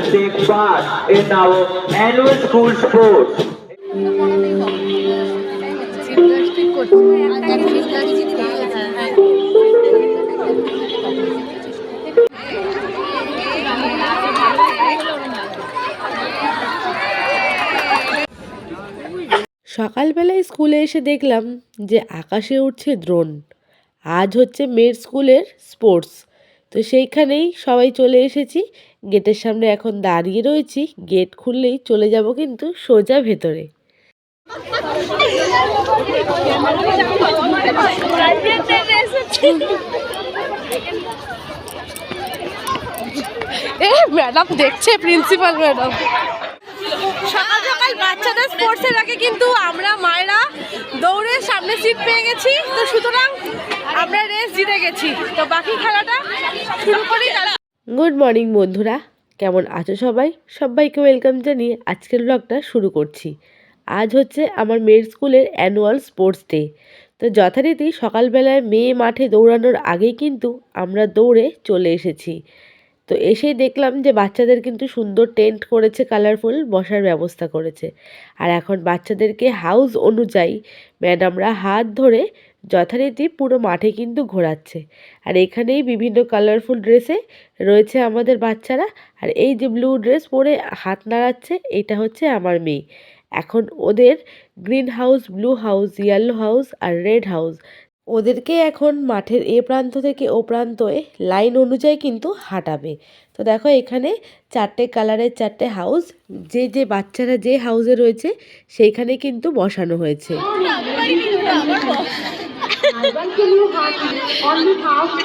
will take part in our annual school sports. সকালবেলায় স্কুলে এসে দেখলাম যে আকাশে উঠছে দ্রোন আজ হচ্ছে মেয়ের স্কুলের স্পোর্টস তো সেইখানেই সবাই চলে এসেছি। গেটের সামনে এখন দাঁড়িয়ে রয়েছি। গেট খুললেই চলে যাব কিন্তু সোজা ভেতরে। এ ম্যাডাম দেখছে প্রিন্সিপাল ম্যাডাম সকাল সকাল বাচ্চাদের স্পোর্টসের আগে কিন্তু আমরা মায়েরা দৌড়ে সামনে সিট পেয়ে গেছি। তো সুতরাং আমরা রেস জিতে গেছি। তো বাকি খেলাটা শুরু করি, তাহলে গুড মর্নিং বন্ধুরা। কেমন আছো সবাই? সবাইকে ওয়েলকাম জানিয়ে আজকের ব্লগটা শুরু করছি। আজ হচ্ছে আমার মেয়ের স্কুলের অ্যানুয়াল স্পোর্টস ডে তো যথারীতি সকালবেলায় মেয়ে মাঠে দৌড়ানোর আগেই কিন্তু আমরা দৌড়ে চলে এসেছি। তো এসেই দেখলাম যে বাচ্চাদের কিন্তু সুন্দর টেন্ট করেছে, কালারফুল বসার ব্যবস্থা করেছে। আর এখন বাচ্চাদেরকে হাউস অনুযায়ী ম্যাডামরা হাত ধরে যথারীতি পুরো মাঠে কিন্তু ঘোরাচ্ছে। আর এখানেই বিভিন্ন কালারফুল ড্রেসে রয়েছে আমাদের বাচ্চারা। আর এই যে ব্লু ড্রেস পরে হাত নাড়াচ্ছে, এটা হচ্ছে আমার মেয়ে। এখন ওদের green house, blue house, yellow house আর রেড হাউস ওদেরকে এখন মাঠের এ প্রান্ত থেকে ও প্রান্তয়ে লাইন অনুযায়ী কিন্তু হাঁটাবে। তো দেখো এখানে চারটে কালারের চারটে হাউস যে যে বাচ্চারা যে হাউসে রয়েছে সেইখানে কিন্তু বসানো হয়েছে।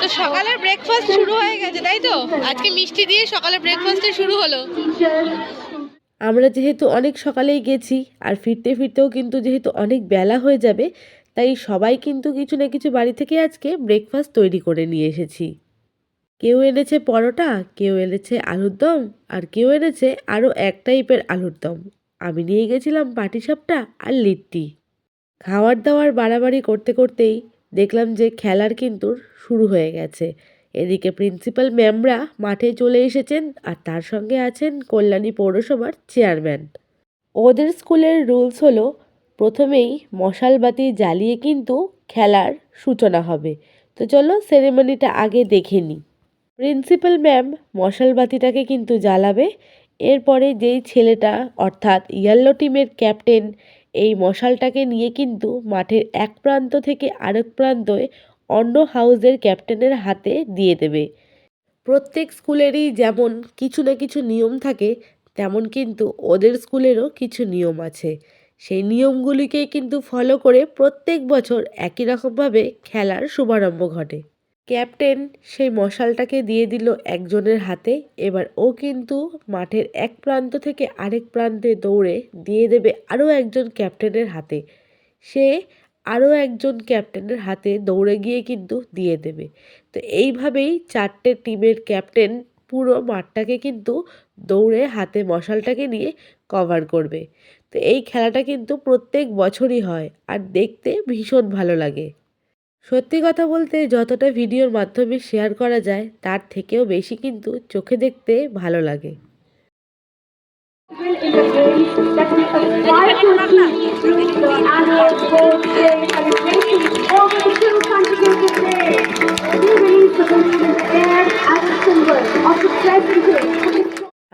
তো সকালের ব্রেকফাস্ট শুরু হয়ে গেছে তাই তো? আজকে মিষ্টি দিয়ে সকালের ব্রেকফাস্টে শুরু হলো। আমরা যেহেতু অনেক সকালেই গেছি আর ফিরতে ফিরতেও কিন্তু যেহেতু অনেক বেলা হয়ে যাবে তাই সবাই কিন্তু কিছু না কিছু বাড়ি থেকে আজকে ব্রেকফাস্ট তৈরি করে নিয়ে এসেছি। কেউ এনেছে পরোটা, কেউ এনেছে আলুর দম, আর কেউ এনেছে আরও এক টাইপের আলুর দম। আমি নিয়ে গেছিলাম পাটিসাপটা আর লিট্টি। খাওয়ার দাওয়ার বাড়াবাড়ি করতে করতেই দেখলাম যে খেলার কিন্তু শুরু হয়ে গেছে। এদিকে প্রিন্সিপাল ম্যামরা মাঠে চলে এসেছেন আর তার সঙ্গে আছেন কল্যাণী পৌরসভার চেয়ারম্যান ওদের স্কুলের রুলস হলো প্রথমেই মশালবাতি জ্বালিয়ে কিন্তু খেলার সূচনা হবে। তো চলো সেরেমনিটা আগে দেখে নিই প্রিন্সিপাল ম্যাম মশালবাতিটাকে কিন্তু জ্বালাবে। এরপরে যেই ছেলেটা, অর্থাৎ ইয়েলো টিমের ক্যাপ্টেন এই মশালটাকে নিয়ে কিন্তু মাঠের এক প্রান্ত থেকে আরেক প্রান্তে অন্য হাউসের ক্যাপ্টেনের হাতে দিয়ে দেবে। প্রত্যেক স্কুলেরই যেমন কিছু না কিছু নিয়ম থাকে, তেমন কিন্তু ওদের স্কুলেরও কিছু নিয়ম আছে। সেই নিয়মগুলিকেই কিন্তু ফলো করে প্রত্যেক বছর একই রকমভাবে খেলার শুভারম্ভ ঘটে। ক্যাপ্টেন সেই মশালটাকে দিয়ে দিল একজনের হাতে, এবার ও কিন্তু মাঠের এক প্রান্ত থেকে আরেক প্রান্তে দৌড়ে দিয়ে দেবে আরও একজন ক্যাপ্টেনের হাতে। সে আরও একজন ক্যাপ্টেনের হাতে দৌড়ে গিয়ে কিন্তু দিয়ে দেবে। তো এইভাবেই চারটে টিমের ক্যাপ্টেন পুরো মাঠটাকে কিন্তু দৌড়ে হাতে মশালটাকে নিয়ে কভার করবে। তো এই খেলাটা কিন্তু প্রত্যেক বছরই হয় আর দেখতে ভীষণ ভালো লাগে। সত্যি কথা বলতে যতটা ভিডিওর মাধ্যমে শেয়ার করা যায়, তার থেকেও বেশি কিন্তু চোখে দেখতে ভালো লাগে।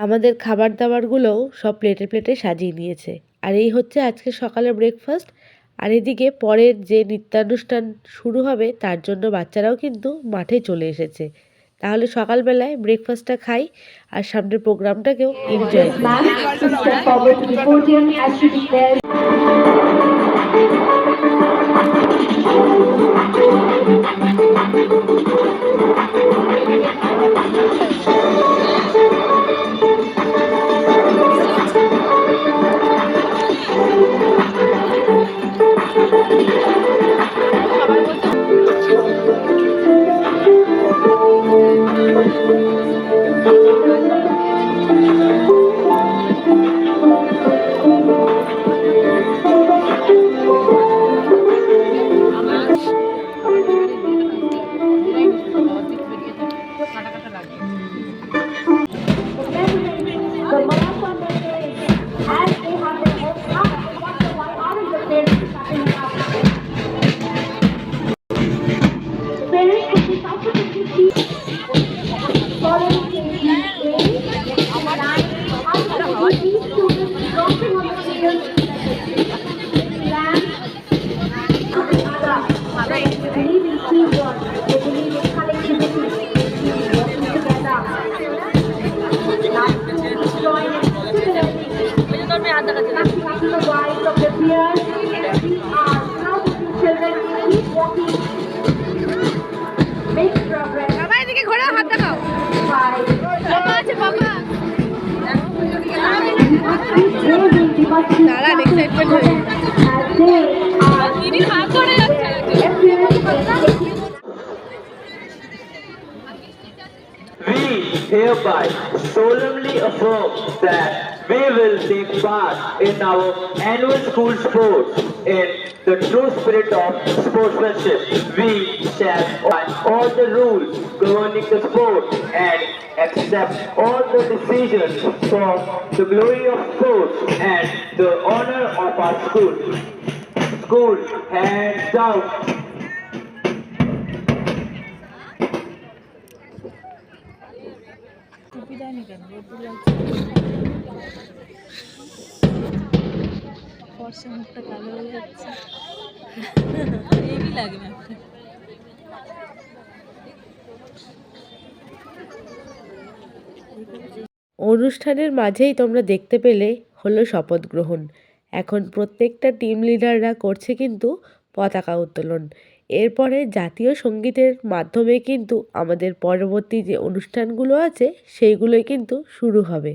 আমাদের খাবার দাবারগুলোও সব প্লেটে প্লেটে সাজিয়ে নিয়েছে। আর এই হচ্ছে আজকে সকালের ব্রেকফাস্ট আর এদিকে পরের যে নৃত্যানুষ্ঠান শুরু হবে, তার জন্য বাচ্চারাও কিন্তু মাঠে চলে এসেছে। তাহলে সকালবেলায় ব্রেকফাস্টটা খাই আর সামনের প্রোগ্রামটাকেও এনজয় করি। দাঁড়ান এক্সাইটমেন্ট হয়ে hereby solemnly affirm that we will take part in our annual school sports in the true spirit of sportsmanship. We shall obey all the rules governing the sport and accept all the decisions for the glory of sports and the honor of our school. School, hands down. ফর্সা মুখটা কালো হয়ে যাচ্ছে। Heavy লাগে না। অনুষ্ঠানের মাঝেই তোমরা দেখতে পেলে হলো শপথ গ্রহণ। এখন প্রত্যেকটা টিম লিডাররা করছে কিন্তু পতাকা উত্তোলন। এরপরে জাতীয় সঙ্গীতের মাধ্যমে কিন্তু আমাদের পরবর্তী যে অনুষ্ঠানগুলো আছে সেইগুলোই কিন্তু শুরু হবে।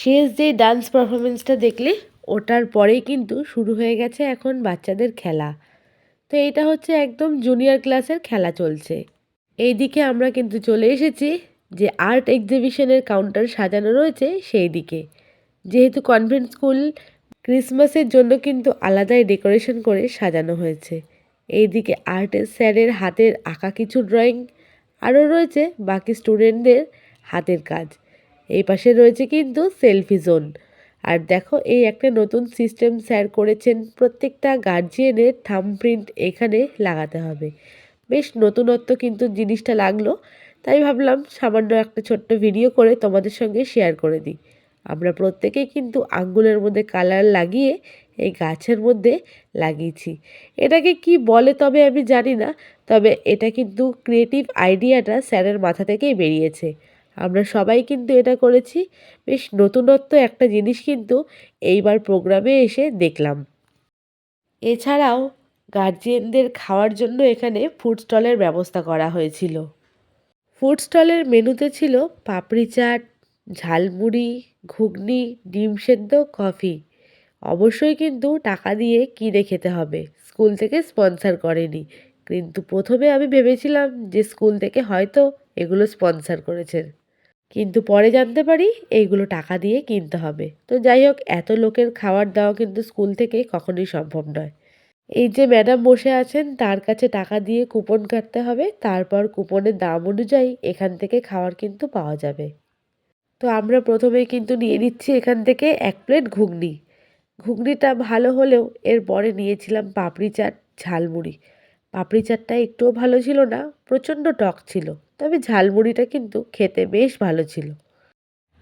শেষ যে ডান্স পারফরমেন্সটা দেখলে, ওটার পরেই কিন্তু শুরু হয়ে গেছে এখন বাচ্চাদের খেলা। তো এইটা হচ্ছে একদম জুনিয়র ক্লাসের খেলা চলছে। এইদিকে আমরা কিন্তু চলে এসেছি যে আর্ট এক্সিবিশনের কাউন্টার সাজানো রয়েছে সেই দিকে যেহেতু কনভেন্ট স্কুল ক্রিসমাসের জন্য কিন্তু আলাদাই ডেকোরেশন করে সাজানো হয়েছে। এইদিকে আর্টের স্যারের হাতের আঁকা কিছু ড্রয়িং আরও রয়েছে বাকি স্টুডেন্টদের হাতের কাজ। এই পাশে রয়েছে কিন্তু সেলফি জোন। আর দেখো, এই একটা নতুন সিস্টেম স্যার করেছেন, প্রত্যেকটা গার্জিয়ানের থাম প্রিন্ট এখানে লাগাতে হবে। বেশ নতুনত্ব কিন্তু জিনিসটা লাগল, তাই ভাবলাম সামান্য একটা ছোট্ট ভিডিও করে তোমাদের সঙ্গে শেয়ার করে দিই। আমরা প্রত্যেকেই কিন্তু আঙ্গুলের মধ্যে কালার লাগিয়ে এই গাছের মধ্যে লাগিয়েছি। এটাকে কি বলে তবে আমি জানি না, তবে এটা কিন্তু ক্রিয়েটিভ আইডিয়াটা স্যারের মাথা থেকেই বেরিয়েছে। আমরা সবাই কিন্তু এটা করেছি। বেশ নতুনত্ব একটা জিনিস কিন্তু এইবার প্রোগ্রামে এসে দেখলাম। এছাড়াও গার্জিয়ানদের খাওয়ার জন্য এখানে ফুড স্টলের ব্যবস্থা করা হয়েছিল। ফুড স্টলের মেনুতে ছিল পাপড়ি চাট, ঝালমুড়ি, ঘুগনি, ডিম সেদ্ধ, কফি। অবশ্যই কিন্তু টাকা দিয়ে কিনে খেতে হবে। স্কুল থেকে স্পন্সর করেনি। কিন্তু প্রথমে আমি ভেবেছিলাম যে স্কুল থেকে হয়তো এগুলো স্পন্সর করেছেন। কিন্তু পরে জানতে পারি এইগুলো টাকা দিয়ে কিনতে হবে। তো যাই হোক, এত লোকের খাবার দেওয়া কিন্তু স্কুল থেকে কখনোই সম্ভব নয়। এই যে ম্যাডাম বসে আছেন, তার কাছে টাকা দিয়ে কুপন কাটতে হবে, তারপর কুপনের দাম অনুযায়ী এখান থেকে খাবার কিন্তু পাওয়া যাবে। তো আমরা প্রথমেই কিন্তু নিয়ে নিচ্ছি এখান থেকে এক প্লেট ঘুগনি। ঘুগনিটা ভালো হলেও এরপরে নিয়েছিলাম পাপড়ি চাট ঝালমুড়ি। পাপড়ি চাটটা একটুও ভালো ছিল না প্রচণ্ড টক ছিল তবে ঝালমুড়িটা কিন্তু খেতে বেশ ভালো ছিল।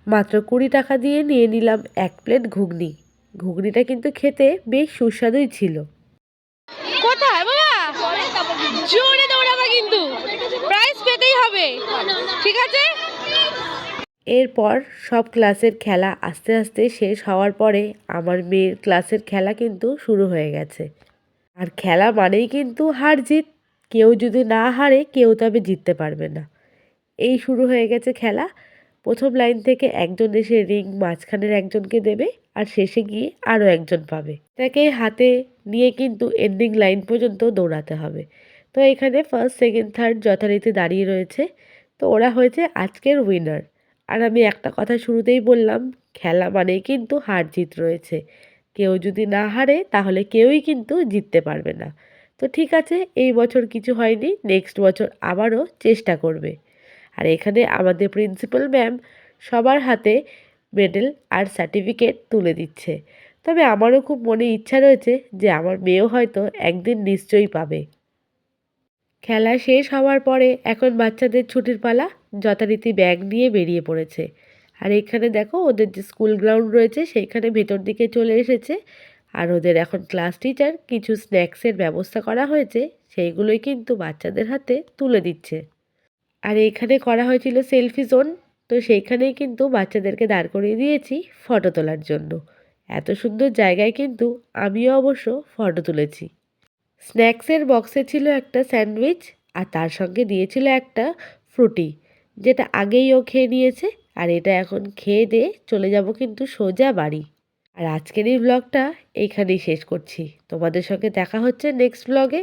মাত্র কুড়ি টাকা দিয়ে নিয়ে নিলাম এক প্লেট ঘুগনি। ঘুগনিটা কিন্তু খেতে বেশ সুস্বাদুই ছিল। কোথায় বাবা? জোরে দৌড়াবা কিন্তু। প্রাইজ পেতেই হবে। ঠিক আছে? এরপর সব ক্লাসের খেলা আস্তে আস্তে শেষ হওয়ার পরে আমার মেয়ের ক্লাসের খেলা কিন্তু শুরু হয়ে গেছে। আর খেলা মানেই কিন্তু হার জিত। কেউ যদি না হারে, কেউ তবে জিততে পারবে না। এই শুরু হয়ে গেছে খেলা। প্রথম লাইন থেকে একজন এসে রিং মাঝখানের একজনকে দেবে আর শেষে গিয়ে আরও একজন পাবে। তাকে হাতে নিয়ে কিন্তু এন্ডিং লাইন পর্যন্ত দৌড়াতে হবে। তো এখানে ফার্স্ট সেকেন্ড থার্ড যথারীতি দাঁড়িয়ে রয়েছে। তো ওরা হয়েছে আজকের উইনার আর আমি একটা কথা শুরুতেই বললাম, খেলা মানেই কিন্তু হার জিত রয়েছে। কেউ যদি না হারে, তাহলে কেউই কিন্তু জিততে পারবে না। তো ঠিক আছে, এই বছর কিছু হয়নি নেক্সট বছর আবারও চেষ্টা করবে। আর এখানে আমাদের প্রিন্সিপাল ম্যাম সবার হাতে মেডেল আর সার্টিফিকেট তুলে দিচ্ছে। তবে আমারও খুব মনে ইচ্ছা রয়েছে যে আমার মেয়েও হয়তো একদিন নিশ্চয়ই পাবে। খেলা শেষ হওয়ার পরে এখন বাচ্চাদের ছুটির পালা, যথারীতি ব্যাগ নিয়ে বেরিয়ে পড়েছে। আর এখানে দেখো ওদের যে স্কুল গ্রাউন্ড রয়েছে, সেইখানে ভেতর দিকে চলে এসেছে। আর ওদের এখন ক্লাস টিচার কিছু স্ন্যাক্সের ব্যবস্থা করা হয়েছে, সেইগুলোই কিন্তু বাচ্চাদের হাতে তুলে দিচ্ছে। আর এখানে করা হয়েছিল সেলফি জোন তো সেইখানেই কিন্তু বাচ্চাদেরকে দাঁড় করিয়ে দিয়েছি ফটো তোলার জন্য। এত সুন্দর জায়গায় কিন্তু আমিও অবশ্য ফটো তুলেছি। স্ন্যাক্সের বক্সে ছিল একটা স্যান্ডউইচ আর তার সঙ্গে দিয়েছিল একটা ফ্রুটি যেটা আগেই ও খেয়ে নিয়েছে। আর এটা এখন খেয়ে দিয়ে চলে যাব কিন্তু সোজা বাড়ি। আর আজকের এই ব্লগটা এইখানেই শেষ করছি। তোমাদের সঙ্গে দেখা হচ্ছে নেক্সট ব্লগে